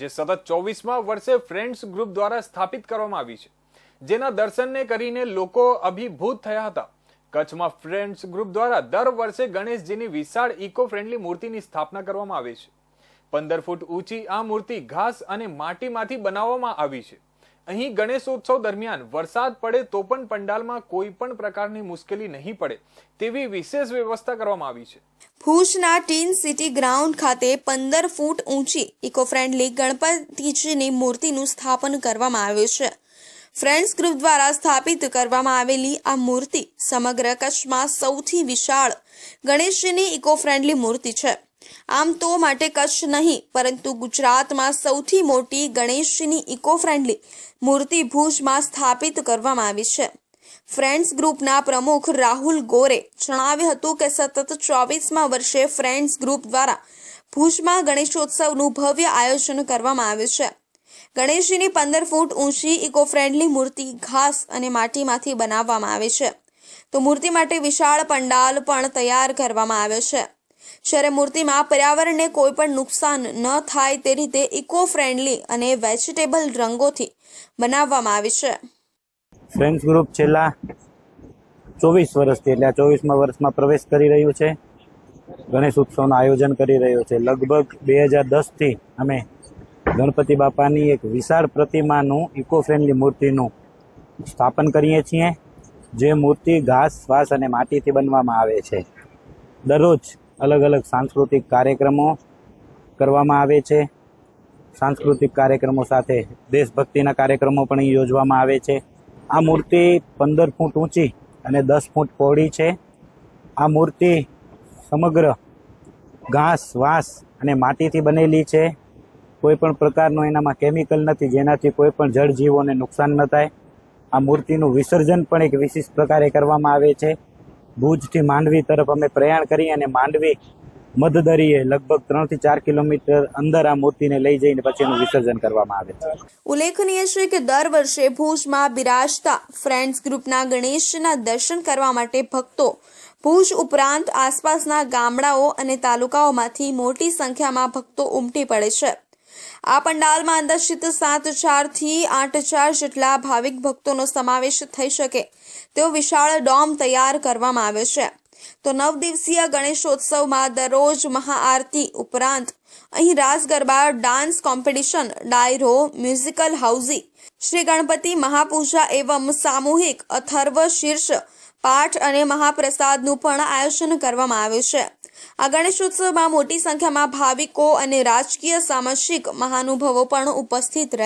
જે સતત ચોવીસમાં વર્ષે ફ્રેન્ડ્સ ગ્રુપ દ્વારા સ્થાપિત કરવામાં આવી છે. જેના દર્શનને કરીને લોકો અભિભૂત થયા હતા. કચ્છમાં ફ્રેન્ડ્સ ગ્રુપ દ્વારા દર વર્ષે ગણેશજીની વિશાળ ઇકો ફ્રેન્ડલી મૂર્તિની સ્થાપના કરવામાં આવે છે. પંદર ફૂટ ઊંચી આ મૂર્તિ ઘાસ અને માટીમાંથી બનાવવામાં આવી છે. અહીં ગણેશોત્સવ દરમિયાન વરસાદ પડે તો પણ પંડાલમાં કોઈ પણ પ્રકારની મુશ્કેલી નહીં પડે તેવી વિશેષ વ્યવસ્થા કરવામાં આવી છે. ભુજના ટીન સિટી ગ્રાઉન્ડ ખાતે પંદર ફૂટ ઊંચી ઇકો ફ્રેન્ડલી ગણપતિજીની મૂર્તિનું સ્થાપન કરવામાં આવ્યું છે. ફ્રેન્ડ્સ ગ્રુપ દ્વારા સ્થાપિત કરવામાં આવેલી આ મૂર્તિ સમગ્ર કચ્છમાં સૌથી વિશાળ ગણેશજીની ઇકો ફ્રેન્ડલી મૂર્તિ છે. આમ તો માટે કચ્છ નહીં, પરંતુ ગુજરાતમાં સૌથી મોટી ગણેશજીની ઇકો ફ્રેન્ડલી મૂર્તિ ભુજમાં સ્થાપિત કરવામાં આવી છે. ફ્રેન્ડ્સ ગ્રુપના પ્રમુખ રાહુલ ગોરે જણાવ્યું હતું કે સતત ચોવીસમાં વર્ષે ફ્રેન્ડ્સ ગ્રુપ દ્વારા ભુજમાં ગણેશોત્સવનું ભવ્ય આયોજન કરવામાં આવ્યું છે. ગણેશજીની પંદર ફૂટ ઊંચી ઇકો ફ્રેન્ડલી મૂર્તિ ઘાસ અને માટીમાંથી બનાવવામાં આવે છે. તો મૂર્તિ માટે વિશાળ પંડાલ પણ તૈયાર કરવામાં આવ્યો છે. જ્યારે મૂર્તિમાં પર્યાવરણને કોઈ પણ નુકસાન ન થાય તે રીતે ઇકો ફ્રેન્ડલી અને વેજીટેબલ રંગોથી બનાવવામાં આવી છે. ફ્રેન્ડ્સ ગ્રુપ છેલ્લા ચોવીસ વર્ષથી, એટલે આ ચોવીસમાં વર્ષમાં પ્રવેશ કરી રહ્યું છે. ગણેશ ઉત્સવનું આયોજન કરી રહ્યું છે. લગભગ બે હજાર દસથી અમે ગણપતિ બાપાની એક વિશાળ પ્રતિમાનું ઇકો ફ્રેન્ડલી મૂર્તિનું સ્થાપન કરીએ છીએ. જે મૂર્તિ ઘાસ, શ્વાસ અને માટીથી બનવામાં આવે છે. દરરોજ અલગ અલગ સાંસ્કૃતિક કાર્યક્રમો કરવામાં આવે છે. સાંસ્કૃતિક કાર્યક્રમો સાથે દેશભક્તિના કાર્યક્રમો પણ અહીં યોજવામાં આવે છે. આ મૂર્તિ પંદર ફૂટ ઊંચી અને દસ ફૂટ પહોળી છે. આ મૂર્તિ સમગ્ર ઘાસ, વાંસ અને માટીથી બનેલી છે. કોઈ પણ પ્રકારનું એનામાં કેમિકલ નથી, જેનાથી કોઈ પણ જળજીવોને નુકસાન ન થાય. આ મૂર્તિનું વિસર્જન પણ એક વિશિષ્ટ પ્રકારે કરવામાં આવે છે. ભુજથી માંડવી તરફ અમે પ્રયાણ કરી અને માંડવી મધદરીએ લગભગ ત્રણથી ચાર કિલોમીટર અંદર આ મૂર્તિને લઈ જઈને પછી એનું વિસર્જન કરવામાં આવે છે. ઉલ્લેખનીય છે કે દર વર્ષે ભુજમાં બિરાજતા ફ્રેન્ડ્સ ગ્રુપના ગણેશના દર્શન કરવા માટે ભક્તો ભુજ ઉપરાંત આસપાસના ગામડાઓ અને તાલુકાઓમાંથી મોટી સંખ્યામાં ભક્તો ઉમટી પડે છે. આ પંડાલમાં અંદાજિત સાત હજારથી આઠ ચાર જેટલા ભાવિક ભક્તોનો સમાવેશ થઈ શકે તેવો વિશાળ ડોમ તૈયાર કરવામાં આવ્યો છે. તો નવ દિવસીય ગણેશોત્સવમાં દરરોજ મહાઆરતી ઉપરાંત અહીં રાસ ગરબા, ડાન્સ કોમ્પિટિશન, ડાયરો, મ્યુઝિકલ હાઉઝી શ્રી ગણપતિ મહાપૂજા એવમ સામૂહિક અથર્વ શીર્ષ પાઠ અને મહાપ્રસાદનું પણ આયોજન કરવામાં આવ્યું છે. આ ગણેશોત્સવમાં મોટી સંખ્યામાં ભાવિકો અને રાજકીય સામાજિક મહાનુભાવો પણ ઉપસ્થિત રહે